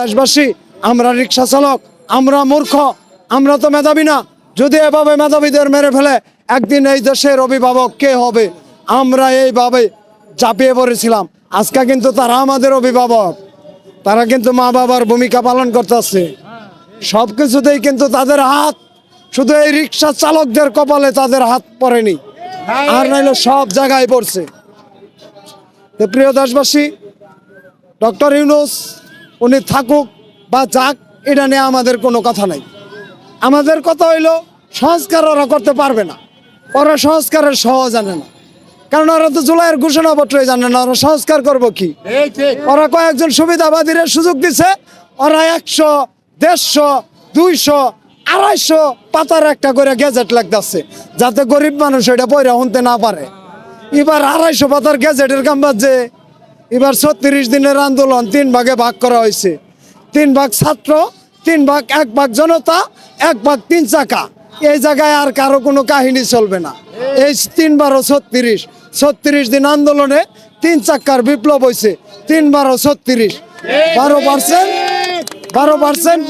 দেশবাসী, আমরা রিক্সা চালক, আমরা মূর্খ, আমরা তো মেধাবী না। যদি এভাবে মেধাবীদের মেরে ফেলে, একদিন এই দেশের অভিভাবক কে হবে? আমরা এইভাবে চাপিয়ে পড়েছিলাম। আজকে কিন্তু তারা আমাদের অভিভাবক। তারা কিন্তু মা বাবার ভূমিকা পালন করতেছে সব কিছুতেই কিন্তু তাদের হাত, শুধু এই রিক্সা চালকদের কপালে তাদের হাত পড়েনি। আর নাইলে সব জায়গায় পড়ছে। প্রিয় দেশবাসী, ডক্টর ইউনুস উনি থাকুক বা যাক এটা নিয়ে আমাদের কোনো কথা নাই। আমাদের কথা হইল সংস্কার ওরা করতে পারবে না। ওরা সংস্কারের সহ জানে না। কারণ ওরা তো জুলাইয়ের ঘোষণাপত্রই জানে না ওরা সংস্কার করব কি? ওরা কয়েকজন সুবিধাবাদীর সুযোগ দিছে ওরা একশো দেড়শো দুইশো আড়াইশো পাতার একটা করে গেজেট লাগতেছে যাতে গরিব মানুষ এটা পয়রা শুনতে না পারে। এবার আড়াইশো পাতার গ্যাজেটের কাম বাজে। এবার ছত্রিশ দিনের আন্দোলন, তিন ভাগে ভাগ করা হয়েছে। তিন ভাগ ছাত্র, তিন ভাগ এক ভাগ জনতা, এক ভাগ তিন চাকা। এই জায়গায় আর কারও কোনো কাহিনী চলবে না। এই তিন বারো ছত্রিশ। ছত্রিশ দিন আন্দোলনে তিন চাক্কার বিপ্লব হয়েছে। তিন বারো ছত্রিশ। বারো পার্সেন্ট বারো পার্সেন্ট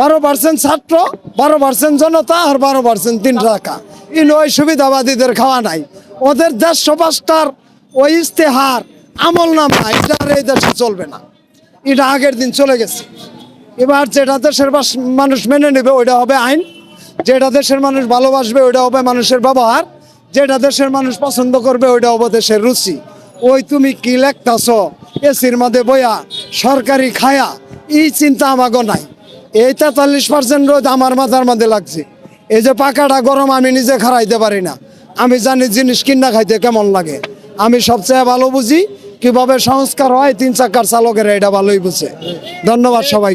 বারো পার্সেন্ট ছাত্র, বারো পার্সেন্ট জনতা আর বারো পার্সেন্ট তিন টাকা ইন ওই সুবিধাবাদীদের খাওয়া নাই। ওদের দেড়শো পাঁচটার ওই ইস্তেহার আমল নামা, এটা আর এই দেশে চলবে না। এটা আগের দিন চলে গেছে। এবার যেটা দেশের মানুষ মেনে নেবে, ওইটা হবে আইন। যেটা দেশের মানুষ ভালোবাসবে, ওইটা হবে মানুষের ব্যবহার। যেটা দেশের মানুষ পছন্দ করবে, ওইটা হবে দেশের রুচি। ওই তুমি কি লেখতাছ? এসির মধ্যে বইয়া, সরকারি খায়া, এই চিন্তা আমাগো নাই। এই তেতাল্লিশ পার্সেন্ট রোদ আমার মাথার মধ্যে লাগছে। এই যে পাকাটা গরম, আমি নিজে খারাইতে পারি না। আমি জানি জিনিস কিনা খাইতে কেমন লাগে। আমি সবচেয়ে ভালো বুঝি কীভাবে সংস্কার হয় তিন চাকার চালকেরা এটা ভালোই বুঝে। ধন্যবাদ সবাই